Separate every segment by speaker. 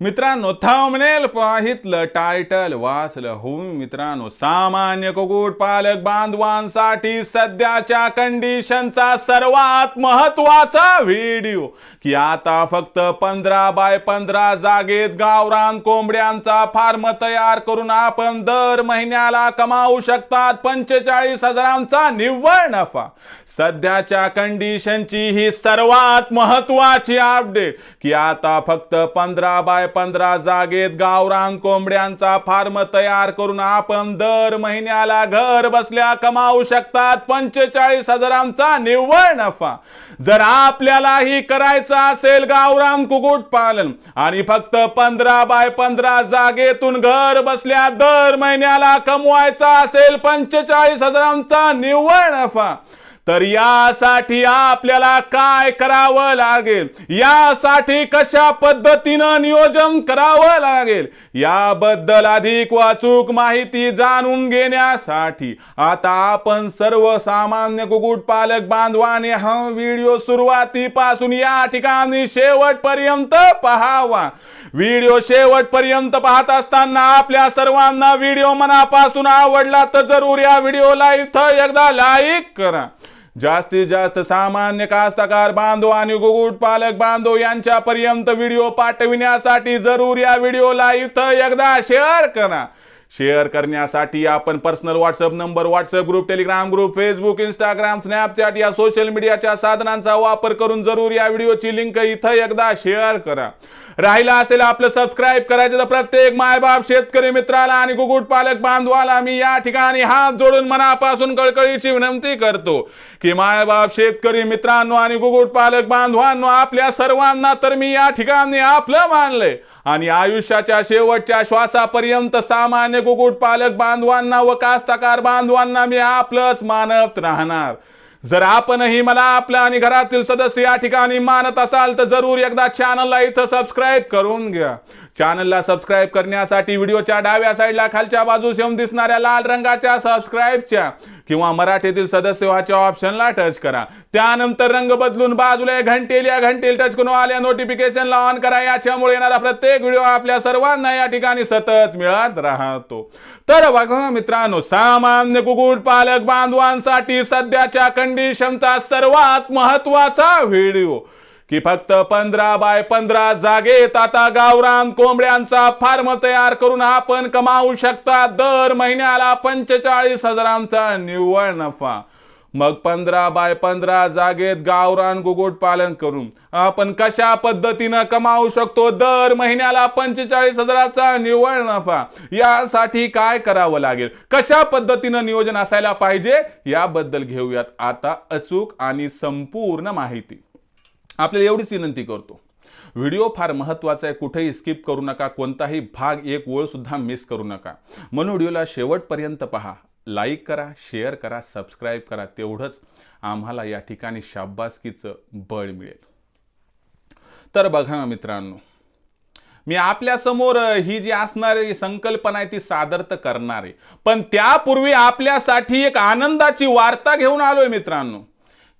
Speaker 1: मित्रांनो थांबनेल पाहितलं टायटल वाचलं हो मित्रांनो सामान्य कुकुट पालक बांधवांसाठी सध्याच्या कंडिशनचा सर्वात महत्त्वाचा व्हिडिओ की आता फक्त पंधरा बाय पंधरा जागेत गावरान कोंबड्यांचा फार्म तयार करून आपण दर महिन्याला कमावू शकतात पंचेचाळीस हजारांचा निव्वळ नफा. सध्याच्या कंडिशनची ही सर्वात महत्वाची अपडेट की आता फक्त पंधरा बाय पंधरा जागेत गावरान कोंबड्यांचा फार्म तयार करून आपण दर महिन्याला घर बसल्या कमावू शकतात. पंचेचाळीस हजारांचा निव्वळ नफा. जर आपल्यालाही करायचं असेल गावरान कुकुट पालन आणि फक्त पंधरा बाय पंधरा जागेतून घर बसल्या दर महिन्याला कमवायचा असेल पंचेचाळीस हजारांचा निव्वळ नफा. तर यासाठी आपल्याला काय करावं लागेल? यासाठी कशा पद्धतीनं नियोजन करावं लागेल? याबद्दल अधिक वाचूक माहिती जाणून घेण्यासाठी आता आपण सर्वसामान्य कुक्कुटपालक बांधवाने हा व्हिडिओ सुरुवातीपासून या ठिकाणी शेवटपर्यंत पहावा. व्हिडिओ शेवटपर्यंत पाहत असताना आपल्या सर्वांना व्हिडिओ मनापासून आवडला तर जरूर या व्हिडिओला इथं एकदा लाईक करा. जास्तीत जास्त सामान्य कास्तकार बांधव आणि कुकुट पालक बांधव यांच्यापर्यंत व्हिडिओ पाठविण्यासाठी जरूर या व्हिडिओला इथं एकदा शेअर करा. शेअर करण्यासाठी आपण personal WhatsApp number WhatsApp group Telegram group Facebook Instagram Snapchat या सोशल मीडियाच्या साधनांचा वापर करून जरूर या व्हिडिओची लिंक इथं एकदा शेअर करा. राहिला असेल आपलं सबस्क्राईब करायचं तर प्रत्येक मायबाप शेतकरी मित्राला आणि कुकुट पालक बांधवाला मी या ठिकाणी हात जोडून मनापासून कळकळीची विनंती करतो की मायबाप शेतकरी मित्रांनो आणि कुकुट पालक बांधवांनो आपल्या सर्वांना तर मी या ठिकाणी आपलं मानलंय. आणि आयुष्याच्या शेवटच्या श्वासापर्यंत सामान्य कुकुट पालक बांधवांना व कास्तकार बांधवांना मी आपलंच मानत राहणार. जर आपणही मला आपल्या आणि घरातील सदस्य या ठिकाणी मानत असाल तर जरूर एकदा चॅनलला इथं सबस्क्राईब करून घ्या. चॅनलला सबस्क्राईब करण्यासाठी व्हिडिओच्या डाव्या साईडला खालच्या बाजूस येऊन दिसणाऱ्या लाल रंगाच्या सबस्क्राईबच्या किंवा मराठीतील सदस्य व्हाच्या ऑप्शनला टच करा. त्यानंतर रंग बदलून बाजूला घंटेल या घंटेल टच करून आल्या नोटिफिकेशनला ऑन करा. याच्यामुळे येणारा प्रत्येक व्हिडिओ आपल्या सर्वांना या ठिकाणी सतत मिळत राहतो. तर बघा मित्रांनो सामान्य कुकुट पालक बांधवांसाठी सध्याच्या कंडिशनचा सर्वात महत्त्वाचा व्हिडिओ की फक्त पंधरा बाय पंधरा जागेत आता गावरान कोंबड्यांचा फार्म तयार करून आपण कमावू शकता. दर महिन्याला पंचेचाळीस हजारांचा निव्वळ नफा. मग पंधरा बाय पंधरा जागेत गावरान कुकुट पालन करून आपण कशा पद्धतीनं कमावू शकतो? दर महिन्याला पंचेचाळीस हजाराचा निव्वळ नफा. यासाठी काय करावं लागेल? कशा पद्धतीनं नियोजन असायला पाहिजे? याबद्दल घेऊयात आता अचूक आणि संपूर्ण माहिती. आपल्याला एवढीच विनंती करतो. व्हिडिओ फार महत्त्वाचा आहे कुठेही स्किप करू नका कोणताही भाग एक ओळ सुद्धा मिस करू नका. म्हणून व्हिडिओला शेवटपर्यंत पहा. लाईक करा शेअर करा सबस्क्राईब करा. तेवढंच आम्हाला या ठिकाणी शाब्बासकीचं बळ मिळेल. तर बघा ना मित्रांनो मी आपल्यासमोर ही जी असणारी संकल्पना आहे ती सादर तर करणार. आहे पण त्यापूर्वी आपल्यासाठी एक आनंदाची वार्ता घेऊन आलोय मित्रांनो.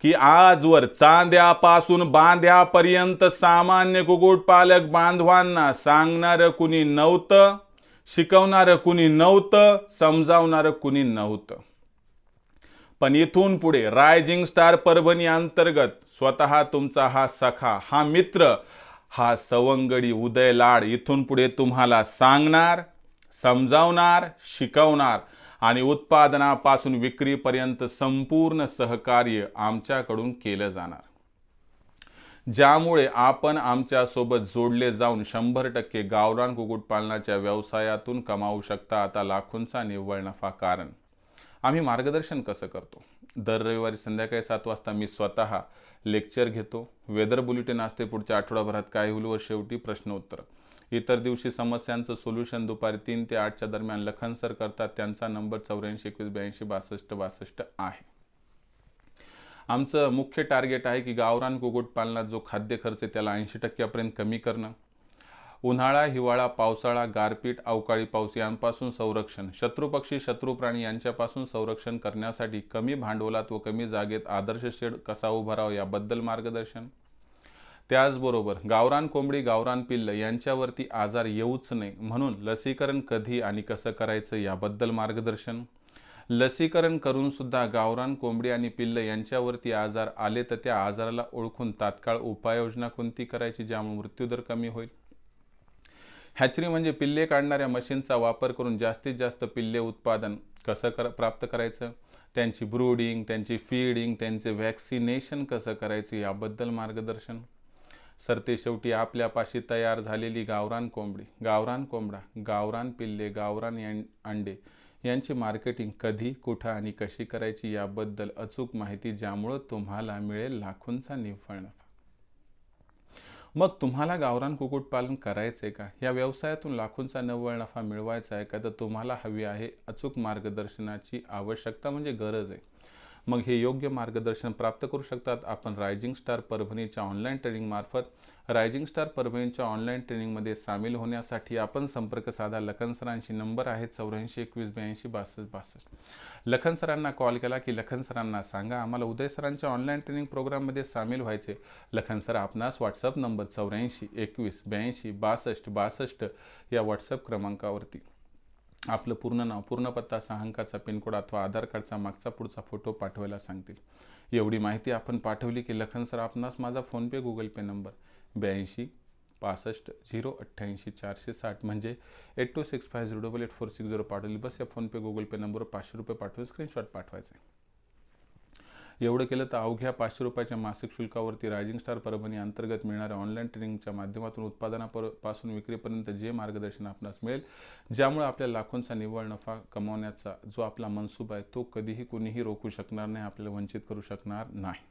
Speaker 1: की आजवर चांद्यापासून बांध्यापर्यंत सामान्य कुक्कुटपालक बांधवांना सांगणारं कुणी नव्हतं शिकवणारं कुणी नव्हतं समजावणारं कुणी नव्हतं. पण इथून पुढे रायझिंग स्टार परभणी अंतर्गत स्वतः तुमचा हा सखा हा मित्र हा सवंगडी उदय लाड इथून पुढे तुम्हाला सांगणार समजावणार शिकवणार आणि उत्पादनापासून विक्रीपर्यंत संपूर्ण सहकार्य आमच्याकडून केलं जाणार. ज्यामुळे आपण आमच्यासोबत जोडले जाऊन शंभर टक्के गावरान कुक्कुटपालनाच्या व्यवसायातून कमावू शकता आता लाखोंचा निव्वळ नफा कारण. आम्ही मार्गदर्शन कसं करतो? दर रविवारी संध्याकाळी सात वाजता मी स्वतः लेक्चर घेतो. वेदर बुलेटिन असते पुढच्या आठवडाभरात काय होईल व शेवटी प्रश्न उत्तर इतर दिवशी समस्यांचं सोल्युशन दुपारी तीन ते आठच्या दरम्यान लखन सर करतात. त्यांचा नंबर चौऱ्याऐंशी एकवीस ब्याऐंशी बासष्ट बासष्ट आहे. आमचं मुख्य टार्गेट आहे की गावरान कुक्कुटपालनात जो खाद्य खर्च आहे त्याला ऐंशी टक्क्यापर्यंत कमी करणं. उन्हाळा हिवाळा पावसाळा गारपीट अवकाळी पाऊस यांपासून संरक्षण. शत्रुपक्षी शत्रू प्राणी यांच्यापासून संरक्षण करण्यासाठी कमी भांडवलात व कमी जागेत आदर्श शेड कसा उभारावा याबद्दल मार्गदर्शन. त्याचबरोबर गावरान कोंबडी गावरान पिल्ल यांच्यावरती आजार येऊच नये म्हणून लसीकरण कधी आणि कसं करायचं याबद्दल मार्गदर्शन? लसीकरण करून सुद्धा गावरान कोंबडी आणि पिल्ल यांच्यावरती आजार आले तर त्या आजाराला ओळखून तात्काळ उपाययोजना कोणती करायची ज्यामुळे मृत्यूदर कमी होईल? हॅचरी म्हणजे पिल्ले काढणाऱ्या मशीनचा वापर करून जास्तीत जास्त पिल्ले उत्पादन कसं कर प्राप्त करायचं? त्यांची ब्रूडिंग त्यांची फीडिंग त्यांचे व्हॅक्सिनेशन कसं करायचं याबद्दल मार्गदर्शन? सरते शेवटी आपल्यापाशी तयार झालेली गावरान कोंबडी गावरान कोंबडा गावरान पिल्ले गावरान अंडे यांची मार्केटिंग कधी कुठं आणि कशी करायची याबद्दल अचूक माहिती ज्यामुळं तुम्हाला मिळेल लाखोंचा निव्वळ नफा. मग तुम्हाला गावरान कुक्कुटपालन करायचंय का? या व्यवसायातून लाखोंचा निव्वळ नफा मिळवायचा आहे का तर तुम्हाला हवी आहे अचूक मार्गदर्शनाची आवश्यकता म्हणजे गरज आहे. मग हे योग्य मार्गदर्शन प्राप्त करू शकतात. आपण रायझिंग स्टार परभणीच्या ऑनलाईन ट्रेनिंगमार्फत रायझिंग स्टार परभणीच्या ऑनलाईन ट्रेनिंगमध्ये सामील होण्यासाठी आपण संपर्क साधा. लखन सरांशी नंबर आहे चौऱ्याऐंशी एकवीस ब्याऐंशी बासष्ट बासष्ट. लखन सरांना कॉल केला की लखन सरांना सांगा आम्हाला उदय सरांच्या ऑनलाईन ट्रेनिंग प्रोग्राममध्ये सामील व्हायचे. लखन सर आपणास व्हॉट्सअप नंबर चौऱ्याऐंशी एकवीस ब्याऐंशी बासष्ट बासष्ट या व्हॉट्सअप क्रमांकावरती. आपलं पूर्ण नाव पूर्ण पत्ता सहा अंकाचा पिनकोड अथवा आधार कार्डचा मागचा पुढचा फोटो पाठवायला सांगतील. एवढी माहिती आपण पाठवली की लखन सर आपणास माझा फोनपे गुगल पे नंबर ब्याऐंशी पासष्ट झिरो अठ्ठ्याऐंशी चारशे साठ म्हणजे eight two six five zero double eight four six zero पाठवली. बस या फोनपे गुगल पे नंबरवर पाचशे रुपये पाठवून स्क्रीनशॉट पाठवायचे. एवढं केलं तर अवघ्या पाचशे रुपयाच्या मासिक शुल्कावरती रायझिंग स्टार परभणी अंतर्गत मिळणाऱ्या ऑनलाईन ट्रेनिंगच्या माध्यमातून उत्पादनापासून विक्रीपर्यंत जे मार्गदर्शन आपणास मिळेल ज्यामुळे आपल्या लाखोंचा निव्वळ नफा कमावण्याचा जो आपला मनसूबा आहे तो कधीही कुणीही रोखू शकणार नाही आपल्याला वंचित करू शकणार नाही.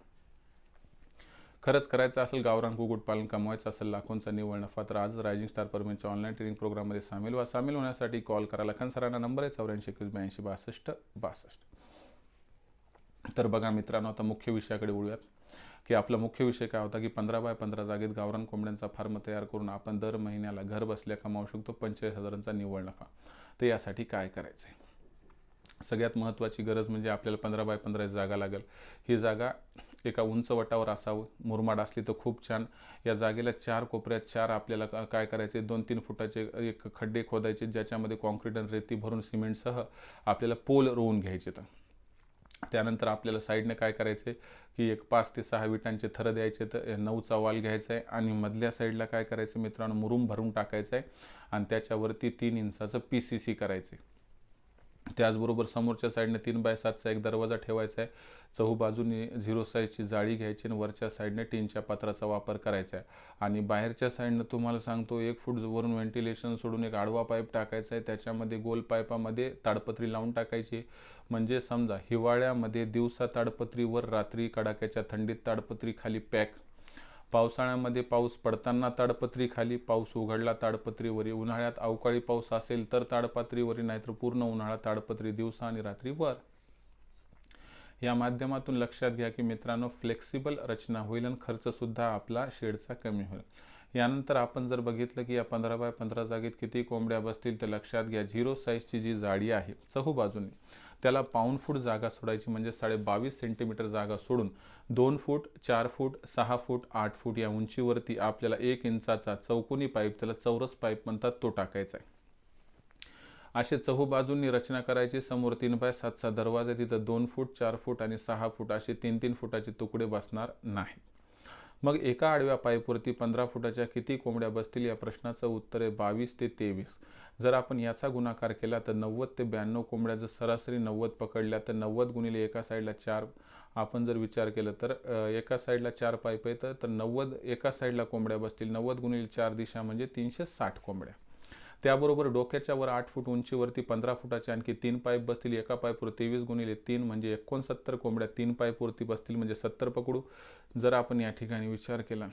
Speaker 1: खरंच करायचं असेल गावरान कुक्कुटपालन कमवायचं असेल लाखोंचा निव्वळ नफा तर आज रायझिंग स्टार परमेंटच्या ऑनलाईन ट्रेनिंग प्रोग्राममध्ये सामील व्हा. सामील होण्यासाठी कॉल करा लखन सरांना नंबर आहे चौऱ्याऐंशी एकवीस ब्याऐंशी बासष्ट बासष्ट. तर बघा मित्रांनो आता मुख्य विषयाकडे वळूयात. की आपला मुख्य विषय काय होता की पंधरा बाय पंधरा जागेत गावरान कोंबड्यांचा फार्म तयार करून आपण दर महिन्याला घर बसल्या कमावू शकतो पंचेचाळीस हजारांचा निव्वळ नफा. तर यासाठी काय करायचं आहे सगळ्यात महत्त्वाची गरज म्हणजे आपल्याला पंधरा बाय पंधरा जागा लागेल. ही जागा एका उंच वटावर असावं मुरमाड असली तर खूप छान. या जागेला चार कोपऱ्यात चार आपल्याला काय करायचे दोन तीन फुटाचे एक खड्डे खोदायचे ज्याच्यामध्ये कॉन्क्रीट आणि रेती भरून सिमेंटसह आपल्याला पोल रोवून घ्यायचे तर. त्यानंतर आपल्याला साईडने काय करायचे की एक पाच ते सहा विटांचे थर द्यायचे तर नऊचा वाल घ्यायचा आहे आणि मधल्या साईडला काय करायचं मित्रांनो मुरुम भरून टाकायचं आहे आणि त्याच्यावरती तीन इंचाचं पी सी सी करायचं आहे त्याचबरोबर समोरच्या साईडने तीन बाय सातचा एक दरवाजा ठेवायचा आहे. चहू बाजूने झिरो साईजची जाळी घ्यायची आणि वरच्या साईडने टीनच्या पात्राचा वापर करायचा आहे. आणि बाहेरच्या साईडनं तुम्हाला सांगतो एक फूट वरून व्हेंटिलेशन सोडून एक आडवा पाईप टाकायचा आहे. त्याच्यामध्ये गोल पाईपामध्ये ताडपत्री लावून टाकायची. म्हणजे समजा हिवाळ्यामध्ये दिवसा ताडपत्रीवर रात्री कडाक्याच्या थंडीत ताडपत्री खाली पॅक पावसाळ्यामध्ये पाऊस पडताना ताडपत्री खाली पाऊस उघडला ताडपत्रीवरी. उन्हाळ्यात अवकाळी पाऊस असेल तर ताडपत्रीवरी नाहीतर पूर्ण उन्हाळा ताडपत्री दिवसा आणि रात्री वर. या माध्यमातून लक्षात घ्या की मित्रांनो फ्लेक्सिबल रचना होईल आणि खर्च सुद्धा आपला शेडचा कमी होईल. यानंतर आपण जर बघितलं की या पंधरा बाय पंधरा जागेत किती कोंबड्या बसतील तर लक्षात घ्या झिरो साईजची जी जाडी आहे चहू बाजूने त्याला पाऊन फूट जागा सोडायची म्हणजे साडे बावीस सेंटीमीटर जागा सोडून दोन फूट चार फूट सहा फूट आठ फूट या उंचीवरती आपल्याला एक इंचाचा चौकोनी पाईप त्याला चौरस पाईप म्हणतात तो टाकायचा आहे. असे चहूबाजूंनी रचना करायची समोर तीन बाय सातचा दरवाजा तिथं दोन फूट चार फूट आणि सहा फूट असे तीन तीन फुटाचे तुकडे बसणार नाही. मग एका आडव्या पाईपवरती पंधरा फुटाच्या किती कोंबड्या बसतील या प्रश्नाचं उत्तर आहे बावीस ते तेवीस. जर आपण याचा गुणाकार केला तर नव्वद ते ब्याण्णव कोंबड्या जर सरासरी नव्वद पकडल्या तर नव्वद गुणिले एका साईडला चार आपण जर विचार केला तर एका साईडला चार पाईप आहेत तर नव्वद एका साईडला कोंबड्या बसतील. नव्वद गुणिले चार दिशा म्हणजे तीनशे साठ कोंबड्या. त्याबरोबर डोक्याच्या वर आठ फूट उंचीवरती पंधरा फुटाचे आणखी तीन पाईप बसतील. एका पाईपवर तेवीस गुणिले तीन म्हणजे एकोणसत्तर कोंबड्या तीन पाईपवरती बसतील म्हणजे सत्तर पकडू. जर आपण या ठिकाणी विचार केला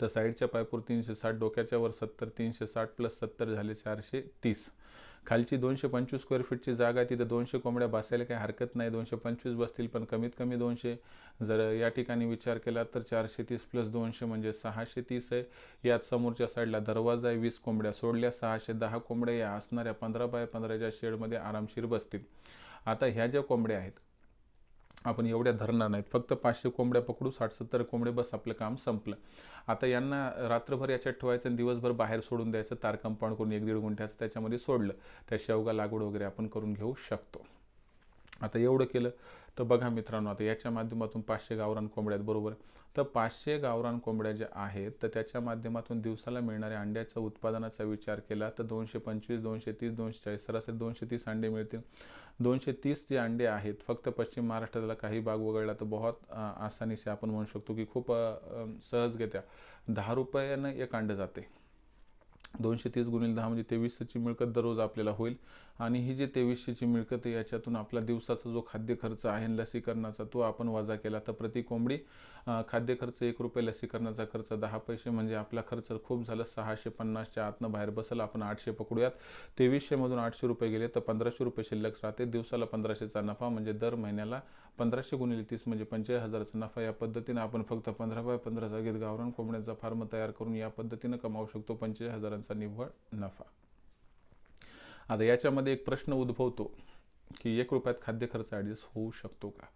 Speaker 1: तर साईडच्या पाईपवर तीनशे साठ डोक्याच्या वर सत्तर तीनशे साठ प्लस सत्तर झाले चारशे तीस. खालची दोनशे पंचवीस स्क्वेअर फीटची जागा आहे तिथं दोनशे कोंबड्या बसायला काही हरकत नाही. दोनशे पंचवीस बसतील पण कमीत कमी दोनशे. जर या ठिकाणी विचार केला तर चारशे तीस प्लस दोनशे म्हणजे सहाशे तीस आहे. यात समोरच्या साईडला दरवाजा आहे वीस कोंबड्या सोडल्या सहाशे दहा कोंबड्या या असणाऱ्या पंधरा बाय पंधराच्या शेडमध्ये आरामशीर बसतील. आता ह्या ज्या कोंबड्या आहेत आपण एवढ्या धरणार नाहीत. फक्त पाचशे कोंबड्या पकडू साठ सत्तर कोंबडे बस आपलं काम संपलं. आता यांना रात्रभर याच्यात ठेवायचं आणि दिवसभर बाहेर सोडून द्यायचं तार कंपाऊंड करून एक दीड गुंठ्याचं त्याच्यामध्ये सोडलं. त्या शेवगा लागवड वगैरे आपण करून घेऊ शकतो. आता एवढं केलं तर बघा मित्रांनो आता याच्या माध्यमातून पाचशे गावरान कोंबड्या आहेत बरोबर? तर पाचशे गावरान कोंबड्या ज्या आहेत तर त्याच्या माध्यमातून दिवसाला मिळणाऱ्या अंड्याचा उत्पादनाचा विचार केला तर दोनशे पंचवीस दोनशे तीस दोनशे चाळीस सरासरी दोनशे तीस अंडे मिळतील. दोनशे तीस जे अंडे आहेत फक्त पश्चिम महाराष्ट्रातला काही भाग वगळला तर बहुत आसानीसे आपण म्हणू शकतो की खूप सहजगत्या दहा रुपयानं एक अंडं जाते. दोनशे तीस गुणिले दहा म्हणजे तेवीसशेची मिळकत दररोज आपल्याला होईल. आणि ही जी तेवीसशेची मिळकत आहे याच्यातून आपला दिवसाचा जो खाद्य खर्च आहे लसीकरणाचा तो आपण वजा केला. तर प्रति कोंबडी खाद्य खर्च एक रुपये लसीकरणाचा खर्च दहा पैसे म्हणजे आपला खर्च खूप झाला. सहाशे पन्नासच्या आतनं बाहेर बसल आपण आठशे पकडूयात. तेवीसशेमधून आठशे रुपये गेले तर पंधराशे रुपये शिल्लक राहते. दिवसाला पंधराशेचा नफा म्हणजे दर महिन्याला पंधराशे गुणिले तीस म्हणजे पंचेचाळीस हजाराचा नफा. या पद्धतीने आपण फक्त पंधरा बाय पंधरा जागेत गावरान कोंबड्यांचा फार्म तयार करून या पद्धतीनं कमावू शकतो पंचेचाळीस हजारांचा निव्वळ नफा. आता याच्यामध्ये एक प्रश्न उद्भवतो की एक रुपयात खाद्य खर्च ॲडजस्ट होऊ शकतो का?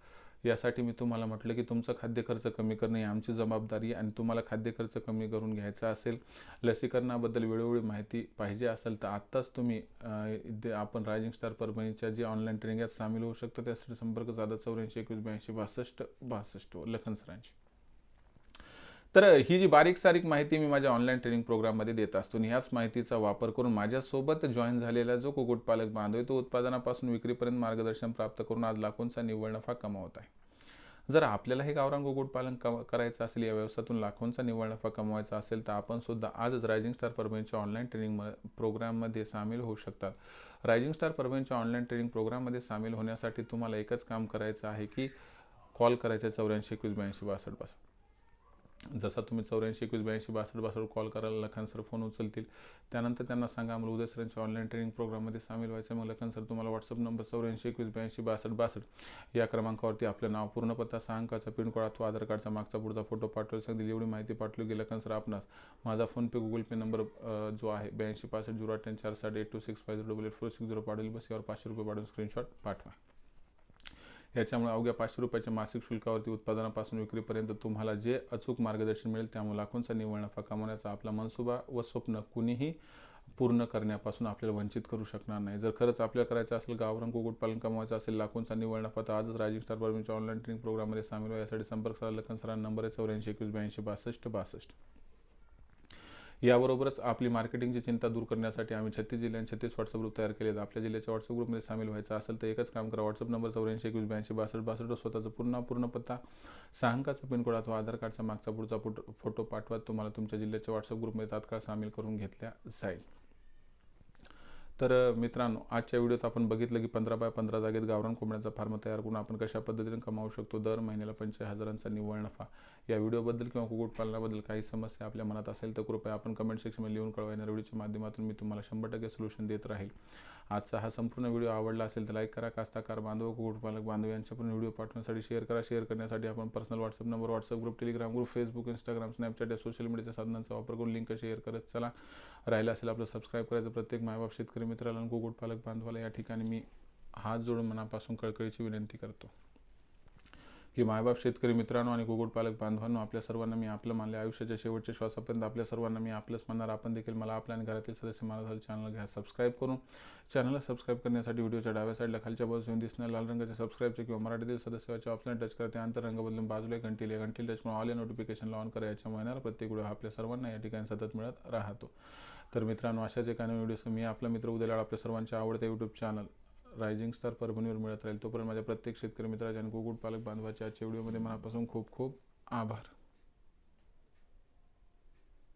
Speaker 1: यासाठी मी तुम्हाला म्हटलं की तुमचा खाद्य खर्च कमी करणे ही आमची जबाबदारी आणि तुम्हाला खाद्य खर्च कमी करून घ्यायचा असेल लसीकरणाबद्दल वेळोवेळी माहिती पाहिजे असेल तर आत्ताच तुम्ही आपण रायझिंग स्टार परभणीच्या जी ऑनलाईन ट्रेनिंगात सामील होऊ शकतो त्यासाठी संपर्क साधा चौऱ्याऐंशी एकवीस ब्याऐंशी बासष्ट बासष्ट लखन सरांशी. तर ही जी बारीक सारीक माहिती मी माझ्या ऑनलाईन ट्रेनिंग प्रोग्राममध्ये देत असतो आणि ह्याच माहितीचा वापर करून माझ्यासोबत जॉईन झालेला जो कुक्कुटपालक बांधव आहे तो उत्पादनापासून विक्रीपर्यंत मार्गदर्शन प्राप्त करून आज लाखोंचा निव्वळ नफा कमावत आहे. जर आपल्याला हे गावरान कुक्कुटपालन करायचं असेल या व्यवसायातून लाखोंचा निव्वळ नफा कमवायचा असेल तर आपण सुद्धा आजच रायझिंग स्टार परभणीच्या ऑनलाईन ट्रेनिंग प्रोग्राममध्ये सामील होऊ शकतात. रायझिंग स्टार परभणीच्या ऑनलाईन ट्रेनिंग प्रोग्राममध्ये सामील होण्यासाठी तुम्हाला एकच काम करायचं आहे की कॉल करायचा चौऱ्याऐंशी एकवीस ब्याऐंशी बासष्ट बासष्ट जसा तुम्ही चौऱ्याऐंशी एकवीस ब्याऐंशी बासष्ट बासष्ट कॉल करा लखन सर फोन उचलतील. त्यानंतर त्यांना सांगा आम्हाला उद्या सरांच्या ऑनलाईन ट्रेनिंग प्रोग्राममध्ये सामील व्हायचं मग लखन सर तुम्हाला व्हॉट्सअप नंबर चौऱ्याऐंशी एकवीस ब्याऐंशी बासष्ट बासष्ट या क्रमांकावरती आपलं नाव पूर्ण पत्ता सहा अंकाचा पिनकोड अथवा आधार कार्डचा मागचा पुढचा फोटो पाठवायला सांगितली. एवढी माहिती पाठवली की लखन सर आपणास माझा फोनपे गुगल पे नंबर जो आहे ब्याऐंशी पासष्ट झिरो आठ चार साठ eight two six five zero double eight four six zero पाठवली बस यावर पाचशे रुपये पाठवून स्क्रीनशॉट पाठवा. याच्यामुळे अवघ्या पाचशे रुपयाच्या मासिक शुल्कावरती उत्पादनापासून विक्रीपर्यंत तुम्हाला जे अचूक मार्गदर्शन मिळेल त्यामुळे लाखोंचा निव्वळ नफा कमवण्याचा आपला मनसुबा व स्वप्न कुणीही पूर्ण करण्यापासून आपल्याला वंचित करू शकणार नाही. जर खरंच आपल्याला करायचं असेल गावरान कुक्कुटपालन कमवायचं असेल लाखोंचा निव्वळ नफा तर आजच राजीव स्टार बार्मीच्या ऑनलाईन ट्रेनिंग प्रोग्राममध्ये सामील व्हा. यासाठी संपर्क साधा लखन सरांना नंबर आहे चौऱ्याऐंशी एकवीस ब्याऐंशी बासष्ट बासष्ट. याबरोबरच आपली मार्केटिंगची चिंता दूर करण्यासाठी आम्ही छत्तीस जिल्ह्यांत छत्तीस व्हॉट्सअप ग्रुप तयार केले आपल्या जिल्ह्याच्या व्हॉट्सअप ग्रुपमध्ये सामील व्हायचं असेल तर एकच काम करा. व्हॉट्सअप नंबर चौऱ्याऐंशी एकवीस ब्याऐंशी बासष्ट बासष्ट स्वतःचा पूर्ण पूर्ण पत्ता सहा पिनकोड अथवा आधार कार्डचा मागचा पुढचा फोटो पाठवा. तुम्हाला तुमच्या जिल्ह्याच्या व्हॉट्सअप ग्रुपमध्ये तात्काळ सामील करून घेतल्या जाईल. तर मित्रांनो आजच्या व्हिडिओत आपण बघितलं की पंधरा बाय पंधरा जागेत गावरान कोंबड्याचा फार्म तयार करून आपण कशा पद्धतीने कमावू शकतो दर महिन्याला पंचवीस हजारांचा निव्वळ नफा. या व्हिडिओबद्दल किंवा कुक्कुटपालनाबद्दल काही समस्या आपल्या मनात असेल तर कृपया आपण कमेंट सेक्शनमध्ये लिहून कळवा. या व्हिडिओच्या माध्यमातून मी तुम्हाला शंभर टक्के सोल्युशन देत राहील. आजचा हा संपूर्ण व्हिडिओ आवडला असेल तर लाईक करा कास्ताकार बांधव कुटपालक बांधव यांच्या पण व्हिडिओ पाठवण्यासाठी शेअर करा. शेअर करण्यासाठी आपण personal WhatsApp number WhatsApp group Telegram group Facebook Instagram Snapchat या सोशल मीडियाच्या साधनांचा वापर करून लिंक शेअर करत चला. राहिला असेल आपलं सबस्क्राईब करायचं प्रत्येक मायबाप शेतकरी मित्राला कुकुटपालक बांधवाला या ठिकाणी मी हात जोडून मनापासून कळकळीची विनंती करतो. की मायबाप शेतकरी मित्रांनो आणि कुकुटपालक बांधवांनो आपल्या सर्वांना मी आपलं मानले. आयुष्याच्या शेवटच्या श्वासापर्यंत आपल्या सर्वांना मी आपलंच म्हणणार आपण देखील मला आपल्या आणि घरातील सदस्य मला चॅनल घ्या. सबस्क्राईब करून चॅनलला सबस्क्राईब करण्यासाठी व्हिडिओच्या डाव्या साईडला खालच्या बाजून दिसणार लाल रंगाच्या सबस्क्राईबचे किंवा मराठीतील सदस्याच्या ऑप्शन टच करते अंतर रंग बदलून बाजूला घंटील घंटील टच करून ऑल नोटिफिकेशन ऑन करा. याच्या महिन्याला प्रत्येक व्हिडिओ आपल्या सर्वांना या ठिकाणी सतत मिळत राहतो. तर मित्रांनो अशाच एकाने व्हिडिओ मी आपला मित्र उद्याला आपल्या सर्वांच्या आवडत्या यूट्यूब चॅनल रायझिंग स्टार परभणीवर मिळत राहील. तोपर्यंत माझ्या प्रत्येक शेतकरी मित्राच्या आणि कुक्कुटपालक बांधवाच्या आजच्या व्हिडिओमध्ये मनापासून खूप खूप आभार.